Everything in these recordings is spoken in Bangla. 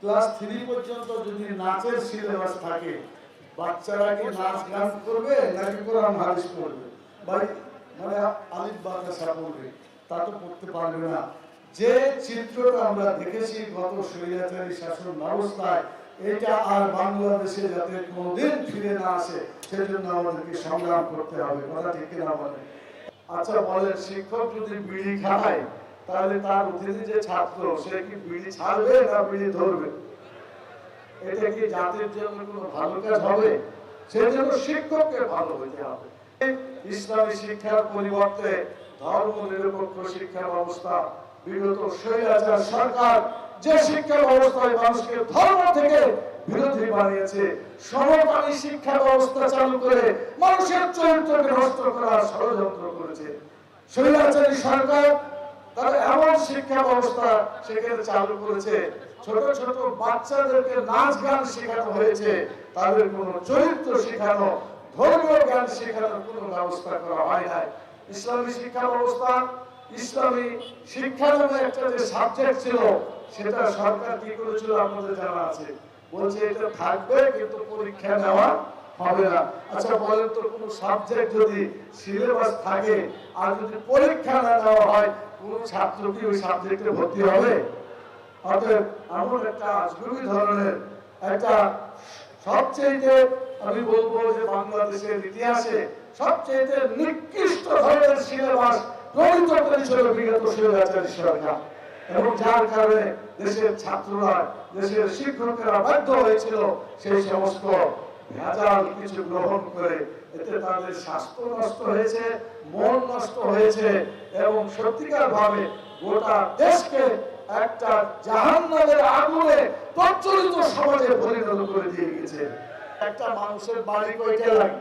ক্লাস থ্রি পর্যন্ত যদি নাচের সিলেবাস থাকে, বাচ্চারা কি নাচ গান করবে নাকি কোরআন হাদিস পড়বে? ভাই মানে আলিফ বাতাসা পড়বে, তা তো পড়তে পারবে না। যে চিত্রটা আমরা দেখেছি গত স্বৈরাচারী শাসন ব্যবস্থায়, এটা আর বাংলাদেশে যাতে কোনোদিন ফিরে না আসে, সেজন্য আমাদেরকে সংগ্রাম করতে হবে। কথা ঠিক কিনা বলে আচ্ছা বলেন, শিক্ষক যদি বিড়ি খায় তাহলে তার অধীনে যে ছাত্র, সে কি বিড়ি ছাড়বে না বিড়ি ধরবে? এটা কি জাতির জন্য কোনো ভালো কাজ হবে? সেই জন্য শিক্ষককে ভালো হইতে হবে। ইসলামী শিক্ষার পরিবর্তে ধর্ম নিরপেক্ষ শিক্ষা ব্যবস্থা, বিগত স্বৈরাচার সরকার যে শিক্ষা ব্যবস্থায় মানুষকে ধর্ম থেকে বিরোধী বানিয়েছে, সমকামী শিক্ষা ব্যবস্থা চালু করে মানুষের চরিত্রকে নষ্ট করার ষড়যন্ত্র করেছে। স্বৈরাচারী সরকার তারা এমন শিক্ষা ব্যবস্থা সেখানে চালু করেছে। ছোট ছোট বাচ্চাদেরকে নাচ গান শেখানো হয়েছে। তাদের কোনো চরিত্র শেখানো, ধর্মীয় শেখানোর ব্যবস্থা করা হয় নাই। ইসলামী শিক্ষা ব্যবস্থা, ইসলামী শিক্ষা নামে একটা যে সাবজেক্ট ছিল, সেটা সরকার কি করেছিল আপনাদের জানা আছে। বলছে এটা থাকবে, কিন্তু পরীক্ষা নেওয়া হবে না। আচ্ছা বলেন তো, কোনো সাবজেক্ট যদি সিলেবাস থাকে, আর যদি পরীক্ষা না নেওয়া হয়, কোন ছাত্র কি ওই সাবজেক্টে ভর্তি হবে? অতএব এমন একটা আজগুবি ধরনের একটা সবচেয়ে আমি বলব যে বাংলাদেশের ইতিহাসে সবচেয়ে নিকৃষ্ট ধরনের সিলেবাস প্রণীত করেছিল বিগত স্বৈরাচারী সরকার এবং যার কারণে দেশের ছাত্ররা, দেশের শিক্ষকেরা বাধ্য হয়েছিল সেই সমস্ত ভেজাল কিছু গ্রহণ করে, এতে তাদের স্বাস্থ্য নষ্ট হয়েছে, মন নষ্ট হয়েছে, এবং সত্যিকার ভাবে গোটা দেশকে একটা জাহান্নামের আগুনে প্রচলিত সমাজে পরিণত করে দিয়ে গেছে। একটা মানুষের বাড়ি কয়টা লাগে?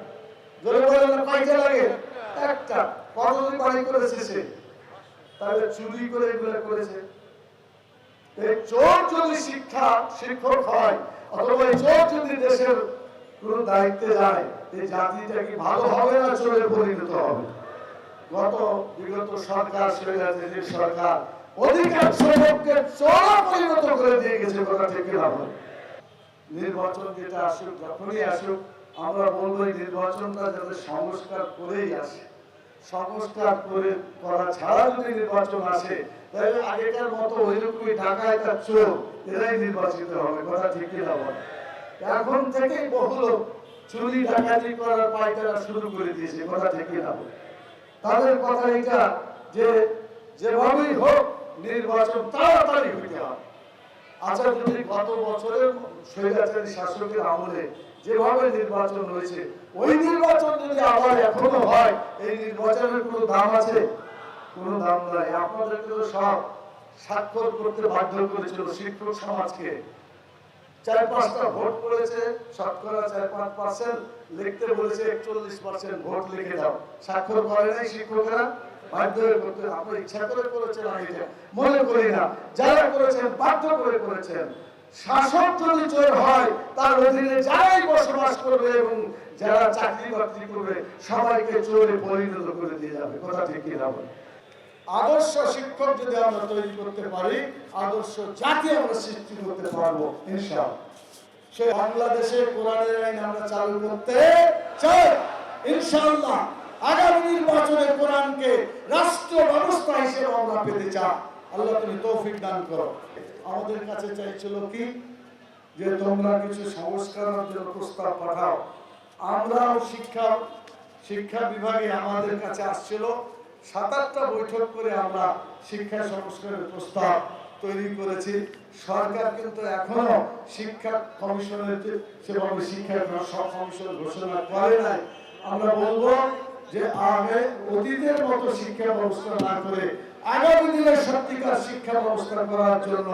একটা। তাহলে চুরি করে করেছে। চোর যদি শিক্ষা, শিক্ষক হয়, অথবা এই চোর দেশের কোন দায়িত্বে যায় ভালো হবে না চোরে পরিণত হবে? গত বিগত সরকার স্বৈরাচারী সরকার অধিকাংশ লোককে পরিণত করে দিয়ে গেছে, কথা ঠিক না নির্বাচন যেটা আসুক, যখনই আসুক, আমরা বলব এই নির্বাচনটা যাতে সংস্কার করেই আসে। সংস্কার করে করা ছাড়া যদি নির্বাচন আসে, তাহলে আগেকার মতো ওইরকমই ঢাকায় তার চোর, এরাই নির্বাচিত হবে, কথা ঠিক না এখন থেকেই বহু লোক চুরি, ডাকাতি করার শুরু করে দিয়েছে, কথা না তাদের কথা এটা যে যেভাবেই হোক নির্বাচন তাড়াতাড়ি হইতে হবে। আচ্ছা গত বছরের স্বৈরাচারী শাসকের আমলে যেভাবে নির্বাচন হয়েছে, ওই নির্বাচন যদি আবার এখনও হয়, এই নির্বাচনের কোনো দাম আছে? কোনো দাম নাই। আপনাদেরকে তো সব স্বাক্ষর করতে বাধ্য করেছিল শিক্ষক সমাজকে। চার পাঁচটা ভোট পড়েছে, শতকরা চার পাঁচ পার্সেন্ট লিখতে বলেছে একচল্লিশ পার্সেন্ট ভোট লিখে দাও। স্বাক্ষর করে নাই শিক্ষকেরা না। শাসক যদি চোর হয়, তার বসবাস করবে এবং যারা চাকরি বাকরি করবে, সবাইকে চোরে পরিণত করে দিয়ে যাবে। কথা ঠিক বলে আদর্শ শিক্ষক যদি আমরা তৈরি করতে পারি, আদর্শ জাতি আমরা সৃষ্টি করতে পারব, ইনশাআল্লাহ। সে বাংলাদেশে কোরআনের আইন আমরা চালু করতে চাই, ইনশাআল্লাহ। আগামী নির্বাচনে কোরআনকে রাষ্ট্র ব্যবস্থা হিসেবে আমরা পেতে চাই। আল্লাহ তুমি তৌফিক দান করো। আমাদের কাছে চাইছিল কি? যে তোমরা কিছু সংস্কারের জন্য প্রস্তাব পাঠাও। আমরাও শিক্ষা শিক্ষা বিভাগে আমাদের কাছে আসছিল। সাত আটটা বৈঠক করে আমরা শিক্ষা সংস্কারের প্রস্তাব তৈরি করেছি। সরকার কিন্তু এখনও শিক্ষা কমিশনের সেভাবে শিক্ষা সব কমিশন ঘোষণা করে নাই। আমরা বলব যে আগে অতীতের মতো শিক্ষা ব্যবস্থা না করে আগামী দিনে সত্যিকার শিক্ষা ব্যবস্থা করার জন্য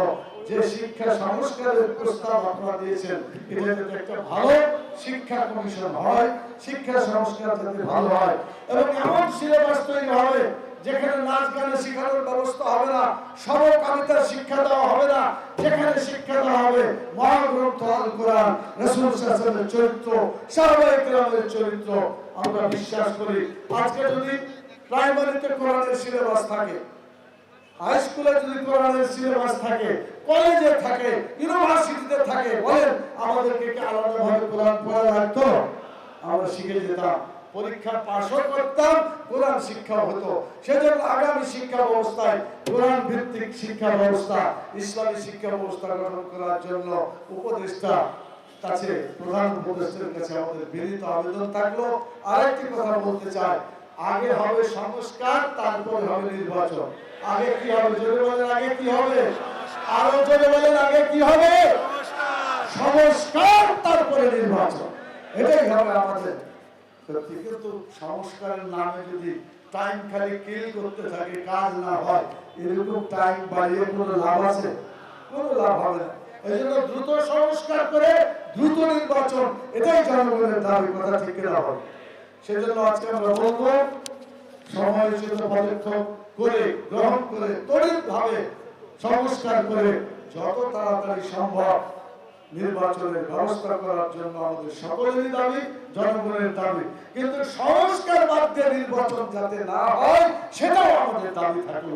যে শিক্ষা সংস্কারের প্রস্তাব আপনারা দিয়েছেন, এটা যাতে একটা ভালো শিক্ষা কমিশন হয়, শিক্ষা সংস্কার যাতে ভালো হয়। এবং এমন সিলেবাস তৈরি হবে যেখানে নাচ গানে শেখানোর ব্যবস্থা হবে না, সমকামিতার শিক্ষা দেওয়া হবে না, যেখানে শিক্ষা দেওয়া হবে মহাগ্রন্থ আল কোরআন, রসুল সাসনের চরিত্র সাহবাহিক রামের চরিত্র। আমরা বিশ্বাস করি, আজকে যদি প্রাইমারিতে কোরআনের সিলেবাস থাকে হাই স্কুলে যদি কোরআনের সিলেবাস থাকে কলেজে থাকে ইউনিভার্সিটিতে থাকে, বলেন, আমাদেরকে কি আলাদাভাবে কোরআন পড়া লাগতো? আমরা শিখে যেতাম, পরীক্ষা পাশও করতাম, কোরআন শিক্ষা হতো। সেজন্য আগামী শিক্ষা ব্যবস্থায় কোরআন ভিত্তিক শিক্ষা ব্যবস্থা, ইসলামী শিক্ষা ব্যবস্থা গঠন করার জন্য উপদেষ্টা কাছে, প্রধান উপদেষ্টার কাছে আমাদের বিনীত আবেদন থাকল। আরেকটি কথা বলতে চাই আগে হবে সংস্কার, তারপরে হবে নির্বাচন। আগে কি হবে? জোরে বলেন, আগে কি হবে? আরও জোরে বলেন, আগে কি হবে? সংস্কার, তারপরে নির্বাচন। এটাই হবে আমাদের। সংস্কারের নামে যদি টাইম খালি কিল করতে থাকে, কাজ না হয়, এরকম টাইম বাড়িয়ে কোনো লাভ আছে? কোনো লাভ হবে না। এই জন্য দ্রুত সংস্কার করে, দ্রুত নির্বাচন, এটাই জনগণের দাবি, কথা ঠিক না সেজন্য আজকে আমরা বলব সমালোচিত পদক্ষেপ করে, গ্রহণ করে, তড়িৎভাবে সংস্কার করে যত তাড়াতাড়ি সম্ভব নির্বাচনের ব্যবস্থা করার জন্য আমাদের সকলেরই দাবি, জনগণের দাবি। কিন্তু সংস্কার বাদ দিয়ে নির্বাচন যাতে না হয়, সেটাও আমাদের দাবি থাকল।